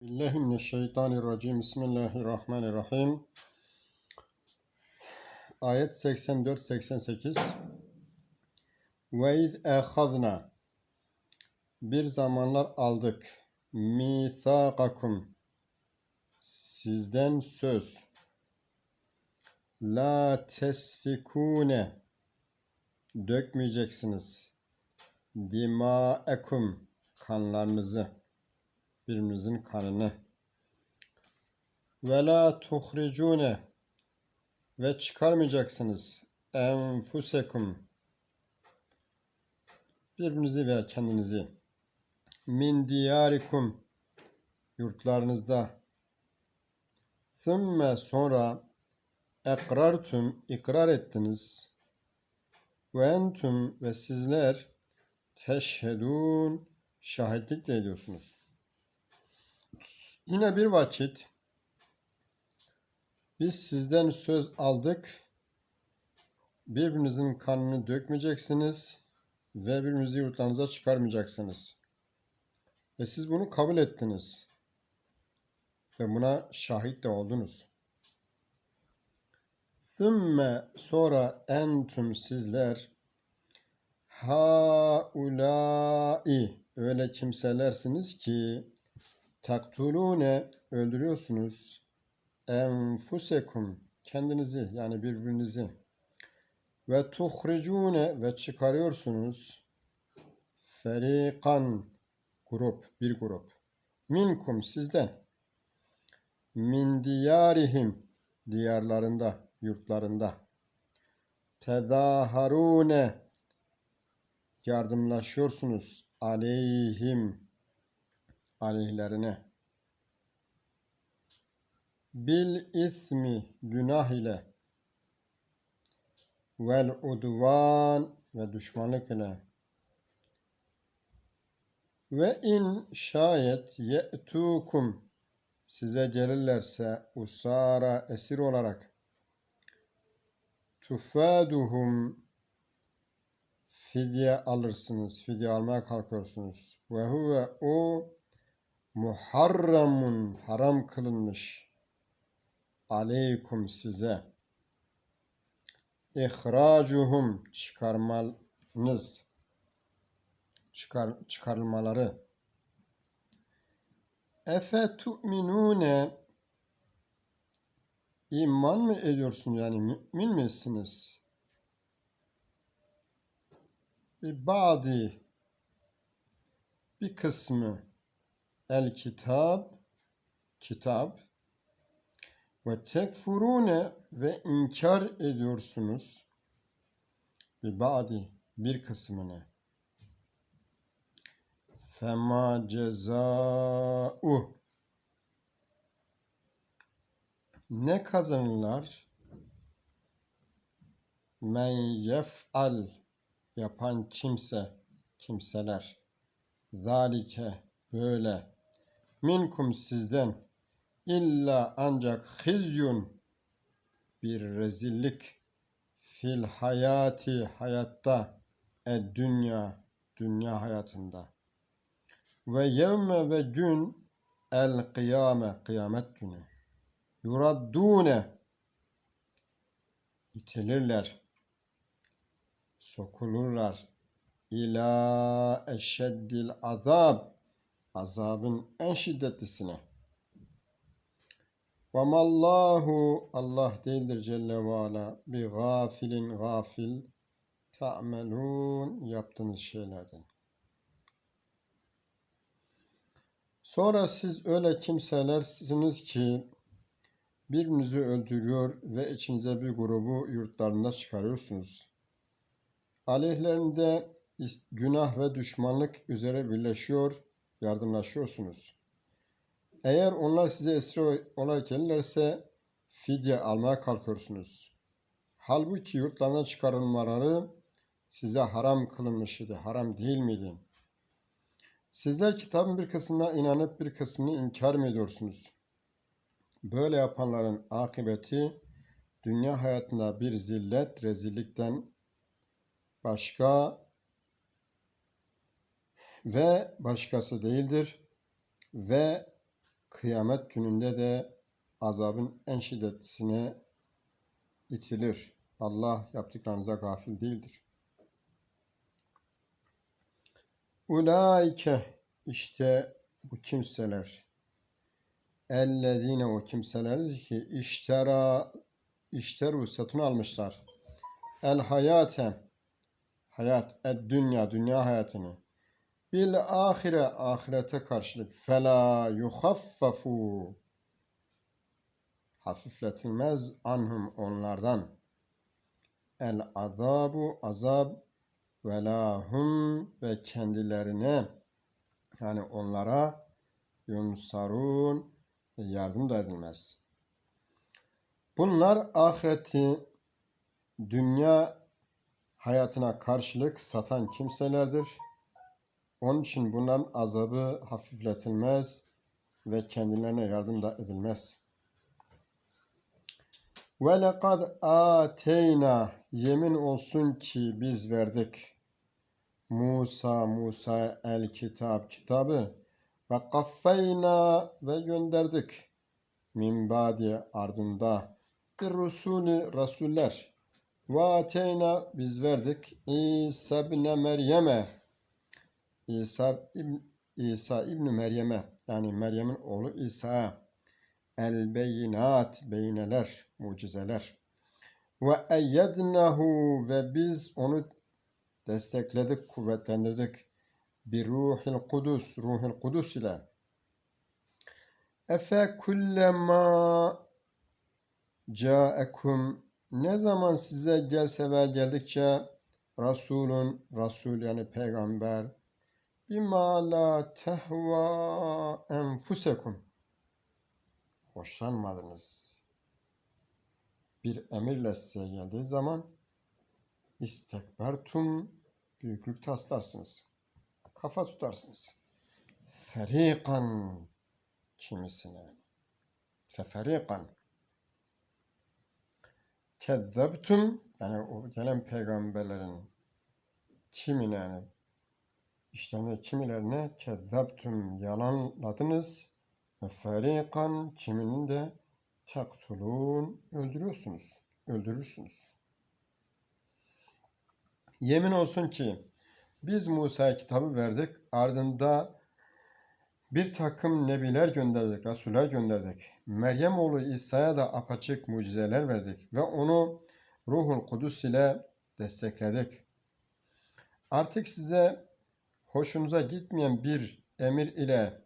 Bismillahirrahmanirrahim. Bismillahirrahmanirrahim. Ayet 84-88 Ve iz ehazna Bir zamanlar aldık. Mithaqakum Sizden söz. La tesfikune Dökmeyeceksiniz. Dimaekum Kanlarınızı birbirinizin kanını. Ve la tuhricune ve çıkarmayacaksınız enfusekum birbirinizi ve kendinizi min diyarikum yurtlarınızda thümme sonra ekrartum ikrar ettiniz ve entüm ve sizler teşhedun şahitlik de ediyorsunuz. Yine bir vakit biz sizden söz aldık. Birbirinizin kanını dökmeyeceksiniz ve birbirinizi yurtlarınıza çıkarmayacaksınız. Ve siz bunu kabul ettiniz. Ve buna şahit de oldunuz. Thümme sonra entüm sizler haulai öyle kimselersiniz ki taktulune öldürüyorsunuz. Enfusekum kendinizi yani birbirinizi. Ve tuhricune ve çıkarıyorsunuz. Ferikan grup bir grup. Minkum sizden. Min diyarihim diyarlarında yurtlarında. Tezaharune yardımlaşıyorsunuz. Aleyhim aleyhlerine. Bil ismi günah ile. Vel udvan ve düşmanlık ile. Ve in şayet ye'tukum. Size gelirlerse usara esir olarak. Tufaduhum fidye alırsınız. Fidye almaya kalkıyorsunuz. Ve huve o muharramun haram kılınmış. Aleykum size. İhracuhum çıkarmanız. Çıkar, çıkarılmaları efe tu'minune. İman mı ediyorsun yani mümin misiniz? Bir badi bir kısmı el kitap kitap ve tekfurune ve inkar ediyorsunuz. Bir badi bir kısmını. Fema ceza'u ne kazanırlar? Men yef'al yapan kimse kimseler. Zalike böyle minkum sizden illa ancak hizyun bir rezillik fil hayati hayatta ed dünya dünya hayatında. Ve yevme ve gün el kıyame kıyamet günü. Yuraddune itilirler sokulurlar. İla eşeddil azab azabın en şiddetlisine. Ve mallahu Allah değildir Celle ve Ala bi gafilin gafil ta'melun yaptığınız şeylerden. Sonra siz öyle kimselersiniz ki birbirinizi öldürüyor ve içinize bir grubu yurtlarında çıkarıyorsunuz. Aleyhlerinde günah ve düşmanlık üzere birleşiyor yardımlaşıyorsunuz. Eğer onlar size esir olarak gelirlerse fidye almaya kalkıyorsunuz. Halbuki yurtlarına çıkarılmaları size haram kılınmış idi, haram değil miydi? Sizler kitabın bir kısmına inanıp bir kısmını inkar mı ediyorsunuz? Böyle yapanların akıbeti dünya hayatında bir zillet, rezillikten başka ve başkası değildir ve kıyamet gününde de azabın en şiddetlisine itilir. Allah yaptıklarınıza gafil değildir. Ulaike işte bu kimseler ellezine o kimselerdir ki iştera işteru satın almışlar. El hayate hayat ed dünya dünya hayatını bil ahire ahirete karşılık fela yuhaffafu hafifletilmez anhum onlardan el azabu azab ve lahum ve kendilerine yani onlara yunsarun yardım da edilmez. Bunlar ahireti dünya hayatına karşılık satan kimselerdir. Onun için bunların azabı hafifletilmez ve kendilerine yardım da edilmez. Ve lekad ateyna yemin olsun ki biz verdik. Musa Musa el kitap kitabı. Ve kaffeyna ve gönderdik. Min badi ardında. Bir rusulü rasuller. Ve ateyna biz verdik. İsa ibn Meryem'e İsa ibn İsa ibn Meryem'e yani Meryem'in oğlu İsa'ya el beyinat beyineler mucizeler ve eyyednahu ve biz onu destekledik kuvvetlendirdik bir ruhil kudüs ruhil kudüs ile. Efe kullema caekum ne zaman size gelse ve geldikçe Resulun, Resul yani peygamber bima la tehva enfusekum hoşlanmadınız. Bir emirle size geldiği zaman istekbertum büyüklük taslarsınız. Kafa tutarsınız. Ferikan kimisine. Feferikan kezzebtum yani o gelen peygamberlerin kimine yani işlerinde kimilerine kezzebtum yalanladınız ve ferikan kiminin de taktulun öldürüyorsunuz. Öldürürsünüz. Yemin olsun ki biz Musa'ya kitabı verdik. Ardında bir takım nebiler gönderdik, rasuller gönderdik. Meryem oğlu İsa'ya da apaçık mucizeler verdik ve onu Ruhul Kudüs ile destekledik. Artık size hoşunuza gitmeyen bir emir ile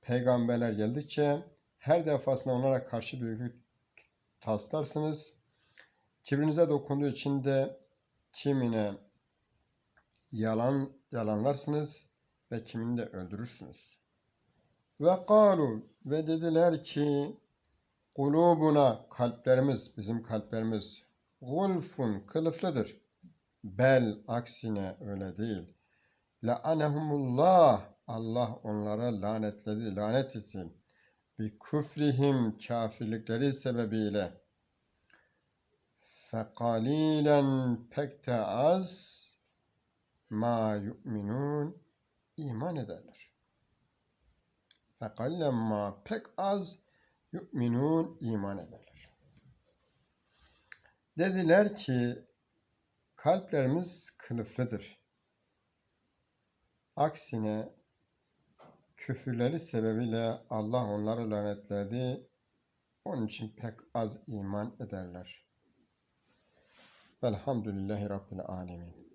peygamberler geldikçe her defasında onlara karşı büyüklük taslarsınız. Kibrinize dokunduğu için de kimine yalan yalanlarsınız ve kimini de öldürürsünüz. Ve kalu ve dediler ki kulubuna kalplerimiz bizim kalplerimiz gulfun kılıflıdır. Bel aksine öyle değil. La'anehumullah Allah onlara lanetledi, lanet etti. Bi küfrihim kafirlikleri sebebiyle. Fekalilen pek de az ma yu'minun iman ederler. Fekallemma pek az yu'minun iman ederler. Dediler ki kalplerimiz kılıflıdır. Aksine küfürleri sebebiyle Allah onları lanetledi. Onun için pek az iman ederler. Velhamdülillahi Rabbil Alemin.